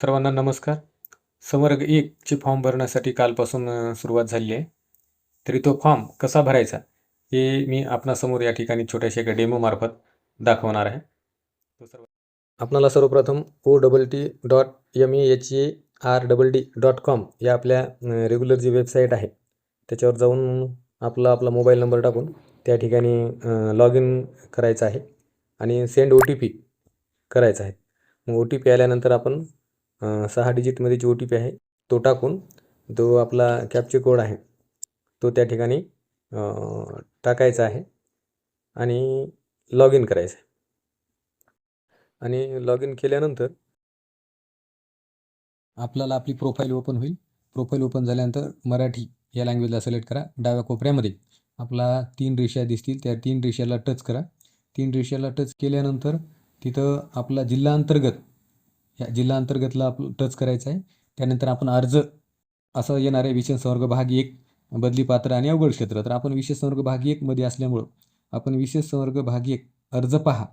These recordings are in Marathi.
सर्वांना नमस्कार. समवर्ग एकची फॉर्म भरण्यासाठी कालपासून सुरुवात झाली आहे. तरी तो फॉर्म कसा भरायचा हे मी आपणासमोर या ठिकाणी छोट्याशा एका डेमोमार्फत दाखवणार आहे. तो सर्व आपणाला सर्वप्रथम O double T dot M A H A R double D dot com या आपल्या रेग्युलर जी वेबसाईट आहे त्याच्यावर जाऊन आपला आपला मोबाईल नंबर टाकून त्या ठिकाणी लॉग इन करायचं आहे आणि सेंड ओ टी पी करायचा आहे. मग ओ टी पी आल्यानंतर आपण सहा डिजिटमध्ये जी ओ टी पी आहे तो टाकून जो आपला कॅपचे कोड आहे तो त्या ठिकाणी टाकायचा आहे आणि लॉग इन करायचं आहे. आणि लॉग इन केल्यानंतर आपल्याला आपली प्रोफाईल ओपन होईल. प्रोफाईल ओपन झाल्यानंतर मराठी या लँग्वेजला सिलेक्ट करा. डाव्या कोपऱ्यामध्ये आपला तीन रेषा दिसतील. त्या तीन रेषाला टच करा. तीन रेषाला टच केल्यानंतर तिथं आपला जिल्हा अंतर्गत ह्या जिल्हा अंतर्गतला आपलं टच करायचा आहे. त्यानंतर आपण अर्ज असं येणार आहे विशेष संवर्ग भाग एक बदली पात्र आणि अवघड क्षेत्र. तर आपण विशेष संवर्ग भाग एकमध्ये असल्यामुळं आपण विशेष संवर्ग भाग एक अर्ज पहा.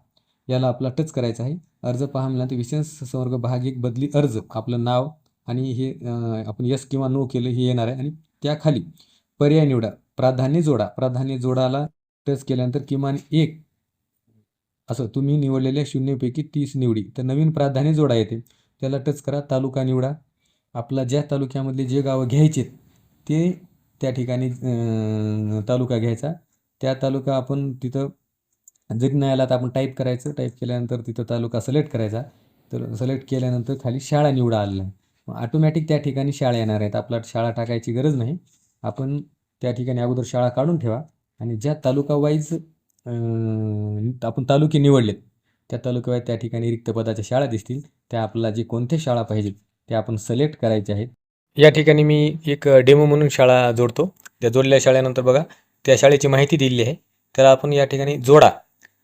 याला आपला टच करायचा आहे. अर्ज पहा म्हणल्यानंतर विशेष संवर्ग भाग एक बदली अर्ज. आपलं नाव आणि हे आपण यस किंवा नो केलं हे येणार आहे. आणि त्याखाली पर्याय निवडा. प्राधान्य जोडा. प्राधान्य जोडाला टच केल्यानंतर किमान एक असं तुम्ही निवडलेल्या शून्यपैकी तीस निवडी. तर नवीन प्राधान्य जोडा येते त्याला टच करा तालुका निवडा. आपला ज्या तालुक्यामधले जे गावं घ्यायचे ते त्या ठिकाणी तालुका घ्यायचा. त्या तालुका आपण तिथं जरी नाही आला तर आपण टाईप करायचं. टाईप केल्यानंतर तिथं तालुका सिलेक्ट करायचा. तर सिलेक्ट केल्यानंतर खाली शाळा निवडा आलेला आहे मग ऑटोमॅटिक त्या ठिकाणी शाळा येणार आहेत. आपला शाळा टाकायची गरज नाही. आपण त्या ठिकाणी अगोदर शाळा काढून ठेवा. आणि ज्या तालुका वाईज आपण तालुके निवडलेत. त्या तालुक्यावर त्या ठिकाणी रिक्त पदाच्या शाळा दिसतील. त्या आपल्याला जे कोणत्या शाळा पाहिजेत त्या आपण सिलेक्ट करायच्या आहेत. या ठिकाणी मी एक डेमो म्हणून शाळा जोडतो. त्या जोडलेल्या शाळेनंतर बघा त्या शाळेची माहिती दिलेली आहे. त्याला आपण या ठिकाणी जोडा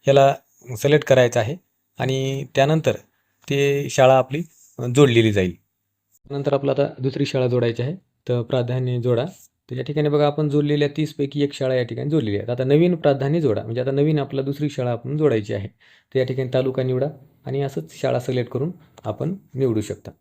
याला सिलेक्ट करायचं आहे. आणि त्यानंतर ते शाळा आपली जोडलेली जाईल. नंतर आपलं आता दुसरी शाळा जोडायची आहे. तर प्राधान्य जोडा. तर या ठिकाणी बघा आपण जोडलेल्या तीसपैकी एक शाळा या ठिकाणी जोडलेली आहे आता नवीन प्राधान्य जोडा म्हणजे आता नवीन आपला दुसरी शाळा आपण जोडायची आहे. तर या ठिकाणी तालुका निवडा आणि असंच शाळा सिलेक्ट करून आपण निवडू शकता.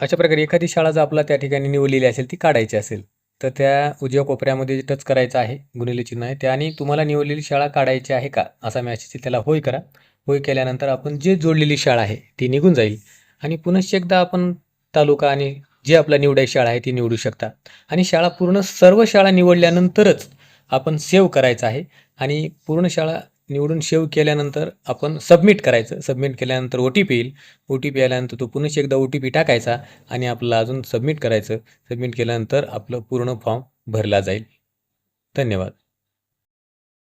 अशा प्रकारे एखादी शाळा जर आपला त्या ठिकाणी निवडलेली असेल ती काढायची असेल तर त्या उजव्या कोपऱ्यामध्ये टच करायचं आहे गुणिले चिन्ह आहे त्याने तुम्हाला निवडलेली शाळा काढायची आहे का असा मॅसेज त्याला होय करा. होय केल्यानंतर आपण जे जोडलेली शाळा आहे ती निघून जाईल. आणि पुनश्च एकदा आपण तालुका आणि जी आपला निवडायची शाळा आहे ती निवडू शकता. आणि शाळा पूर्ण सर्व शाळा निवडल्यानंतरच आपण सेव्ह करायचं आहे. आणि पूर्ण शाळा निवडून सेव्ह केल्यानंतर आपण सबमिट करायचं. सबमिट केल्यानंतर ओ टी पी येईल. ओ टी पी आल्यानंतर तो पुन्हा एकदा ओ टी पी टाकायचा आणि आपला अजून सबमिट करायचं. सबमिट केल्यानंतर आपलं पूर्ण फॉर्म भरला जाईल. धन्यवाद.